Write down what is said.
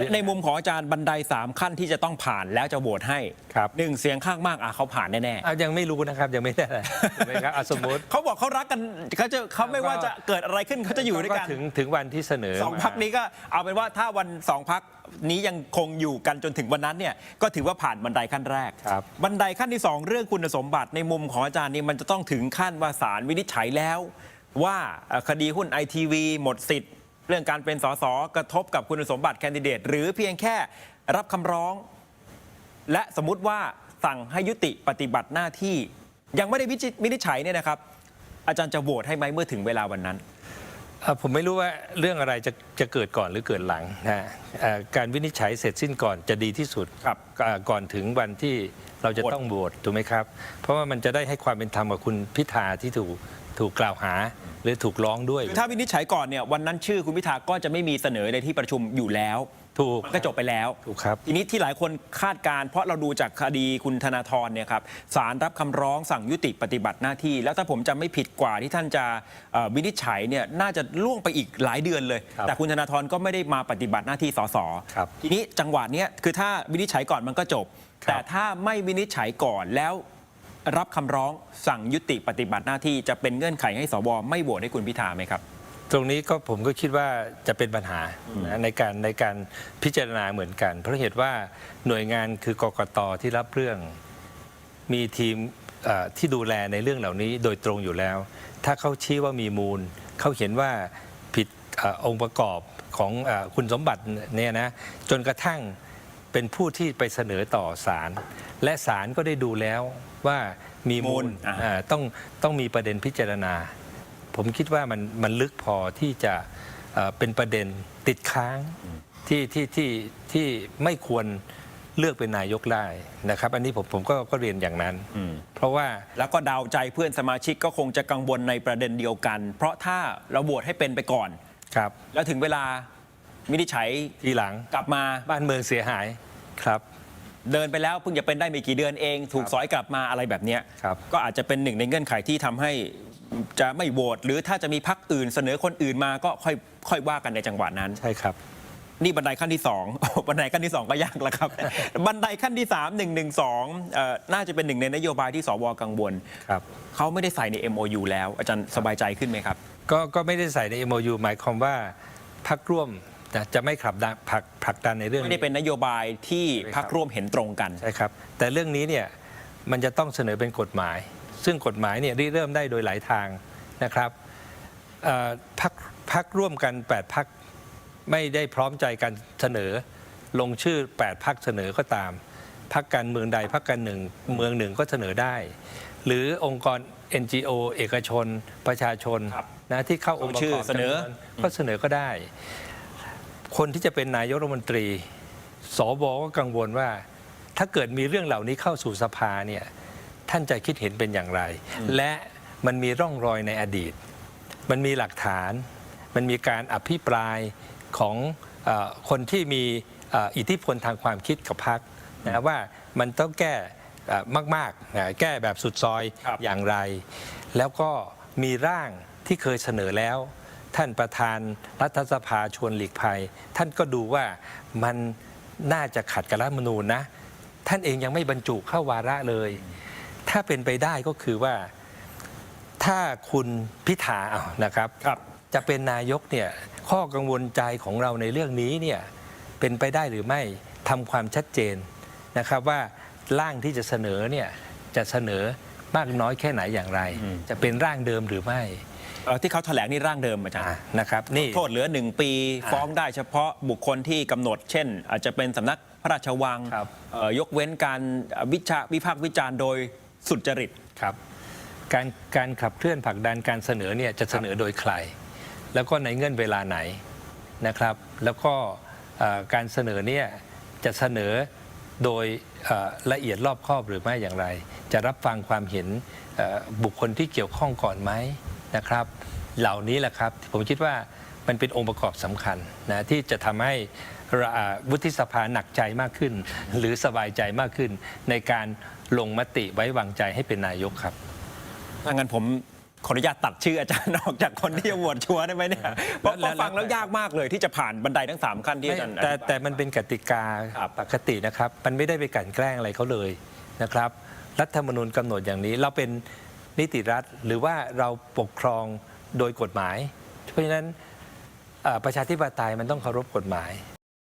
เรื่องในมุมของอาจารย์บันไดสามขั้นที่จะต้องผ่านแล้วจะโหวตให้ครับ หนึ่งเสียงข้างมากอะเขาผ่านแน่อะยังไม่รู้นะครับยังไม่ได้ถูกไหมครับอะสมมติ ๆเขาบอกเขารักกันเขาจะเขาไม่ว่าจะเกิดอะไรขึ้นเขาจะอยู่ด้วยกัน ถึงถึงวันที่เสนอสองมาพักนี้ก็เอาเป็นว่าถ้าวันสองพักนี้ยังคงอยู่กันจนถึงวันนั้นเนี่ยก็ถือว่าผ่านบันไดขั้นแรกครับบันไดขั้นที่ 2 เรื่องคุณสมบัติในมุมของอาจารย์นี่มันจะต้องถึงขั้นว่าศาลวินิจฉัยแล้ว ว่าเอ่อคดีหุ้นไอทีวีหมดสิทธิ์ เรื่องการเป็นสสกระทบกับคุณสมบัติแคนดิเดต หรือเพียงแค่รับคำร้อง และสมมุติว่าสั่งให้ยุติปฏิบัติหน้าที่ ยังไม่ได้วิจิวินิจฉัยเนี่ยนะครับ อาจารย์จะโหวตให้ไหมเมื่อถึงเวลาวันนั้นเอ่อผมไม่รู้ว่าเรื่องอะไรจะจะเกิดก่อนหรือเกิดหลังนะเอ่อการวินิจฉัยเสร็จสิ้นก่อนจะดีที่สุดครับเอ่อก่อนถึงวันที่ เราจะโหวตต้องโหวตถูกไหมครับ เพราะว่ามันจะได้ให้ความเป็นธรรมกับคุณพิธาที่ถูกถูกกล่าวหาหรือถูกร้องด้วย คือถ้าวินิจฉัยก่อนเนี่ยวันนั้นชื่อคุณพิธาก็จะไม่มีเสนอในที่ประชุมอยู่แล้ว ถูกมันก็จบไปแล้ว ถูกครับ ทีนี้ที่หลายคนคาดการณ์เพราะเราดูจากคดีคุณธนาธรเนี่ยครับศาลรับคำร้องสั่งยุติปฏิบัติหน้าที่ แล้วถ้าผมจำไม่ผิดกว่าที่ท่านจะเอ่อวินิจฉัยเนี่ยน่าจะล่วงไปอีกหลายเดือนเลย ครับแต่คุณธนาธรก็ไม่ได้มาปฏิบัติหน้าที่สสครับทีนี้จังหวะเนี้ยคือถ้าวินิจฉัยก่อนมันก็จบ ครับ แต่ถ้าไม่วินิจฉัยก่อนแล้ว รับคำร้องสั่งยุติปฏิบัติหน้าที่จะเป็นเงื่อนไขให้สวไม่โหวตให้คุณพิธาไหมครับ ตรงนี้ก็ผมก็คิดว่าจะเป็นปัญหานะในการในการพิจารณาเหมือนกัน เพราะเหตุว่าหน่วยงานคือกกตที่รับเรื่อง มีทีมเอ่อที่ดูแลในเรื่องเหล่านี้โดยตรงอยู่แล้ว ถ้าเขาชี้ว่ามีมูล เขาเห็นว่าผิดเออองค์ประกอบของเออคุณสมบัติเนี่ยนะจนกระทั่งเป็นผู้ที่ไปเสนอต่อศาลและศาลก็ได้ดูแล้วว่ามีมูมูลลอ่าอ่าต้องต้องมีประเด็นพิจารณา ผมคิดว่ามันมันลึกพอที่จะเอ่อเป็นประเด็นติดค้างที่ที่ที่ที่ไม่ควรเลือกเป็นนายกได้นะครับ อันนี้ผมผมก็ก็เรียนอย่างนั้น เพราะว่าแล้วก็เดาวใจเพื่อนสมาชิกก็คงจะกังวลในประเด็นเดียวกัน เพราะถ้าเราโหวตให้เป็นไปก่อนครับ แล้วถึงเวลาวินิจฉัยทีหลังกลับมาบ้านเมืองเสียหายครับเดินไปแล้วเพิ่งจะเป็นได้ไม่กี่เดือนเอง ถูกสอยกลับมาอะไรแบบเนี้ยครับก็อาจจะเป็นหนึ่งในเงื่อนไขที่ทำให้ จะไม่โหวตหรือถ้าจะมีพักอื่นเสนอคนอื่นมาก็ค่อยค่อยว่ากันในจังหวะนั้น ใช่ครับ นี่บันไดขั้นที่สองบันไดขั้นที่สองก็ยากแล้วครับ บันไดขั้นที่สามหนึ่งหนึ่งสองน่าจะเป็นหนึ่งในนโยบายที่สวกังวลครับเขาไม่ได้ใส่ใน MOU แล้ว อาจารย์สบายใจขึ้นไหมครับ ก็ก็ไม่ได้ใส่ใน MOU หมายความว่าพักร่วมนะจะไม่ขับดันผลักผลักดันในเรื่องไม่นี้ได้เป็นนโยบายที่ใช่ครับพักร่วมเห็นตรงกันใช่ครับ แต่เรื่องนี้เนี่ยมันจะต้องเสนอเป็นกฎหมาย ซึ่งกฎหมายเนี่ยริเริ่มได้โดยหลายทางนะครับเอ่อพักพักร่วมกัน 8 พักไม่ได้พร้อมใจกันเสนอ ลงชื่อ 8 พักเสนอก็ตาม พักการเมืองใดพักการหนึ่งเมืองหนึ่งก็เสนอได้ หรือองค์กร NGO เอกชน ประชาชนครับนะที่เข้าองค์ประชื่กออบเสนอจำวก็เสนอก็ได้ คนที่จะเป็นนายกรัฐมนตรีสวก็กังวลว่า ถ้าเกิดมีเรื่องเหล่านี้เข้าสู่สภาเนี่ย ท่านจะคิดเห็นเป็นอย่างไร และมันมีร่องรอยในอดีต มันมีหลักฐาน มันมีการอภิปรายของเออคนที่มีเอ่ออิทธิพลทางความคิดกับพรรคนะว่ามันต้องแก้เอ่อมากๆนะแก้แบบสุดซอยครับอย่างไร แล้วก็มีร่างที่เคยเสนอแล้ว ท่านประธานรัฐสภาชวนหลีกภัย ท่านก็ดูว่ามันน่าจะขัดกับรัฐธรรมนูญนะ ท่านเองยังไม่บรรจุเข้าวาระเลย ถ้าเป็นไปได้ก็คือว่าถ้าคุณพิธาเอานะครับครับ จะเป็นนายกเนี่ยข้อกังวลใจของเราในเรื่องนี้เนี่ยเป็นไปได้หรือไม่ทำความชัดเจนนะครับว่าร่างที่จะเสนอเนี่ยจะเสนอมากน้อยแค่ไหนอย่างไรอืมจะเป็นร่างเดิมหรือไม่เอ่อที่เขาแถลงนี่ร่างเดิมอาจารอ่าย์นะครับนี่ โทษเหลือหนึ่งปีอ่าฟ้องได้เฉพาะบุคคลที่กำหนด เช่น อาจจะเป็นสำนักพระราชวังครับ เอ่อยกเว้นการวิจาวิพากษ์วิจารณ์โดย สุจริต ครับ การการขับเคลื่อนผลักดันการเสนอเนี่ยจะเสนอโดยใคร แล้วก็ในเงื่อนเวลาไหนนะครับ แล้วก็เอ่อการเสนอเนี่ยจะเสนอโดยเอ่อละเอียดรอบคอบหรือไม่อย่างไร จะรับฟังความเห็นเอ่อบุคคลที่เกี่ยวข้องก่อนไหมนะครับ เหล่านี้แหละครับ ผมคิดว่ามันเป็นองค์ประกอบสำคัญนะที่จะทำให้ระอ่า วุฒิสภาหนักใจมากขึ้น หรือสบายใจมากขึ้น ในการลงมติไว้วางใจให้เป็นนายกครับถ้างั้นผมขออนุญาตตัดชื่ออาจารย์ออกจากคนที่จะโหวตชัวร์ได้ไหมเนี่ยเพราะเพราะฟังแล้วยากมากเลยที่จะผ่านบันไดทั้งสามขั้นที่อาจารย์ไม่แต่แต่มันเป็นกติกาครับปกตินะครับ มันไม่ได้ไปกลั่นแกล้งอะไรเขาเลยนะครับ รัฐธรรมนูญกำหนดอย่างนี้ เราเป็นนิติรัฐหรือว่าเราปกครองโดยกฎหมาย เพราะฉะนั้นเอ่อประชาธิปไตยมันต้องเคารพกฎหมาย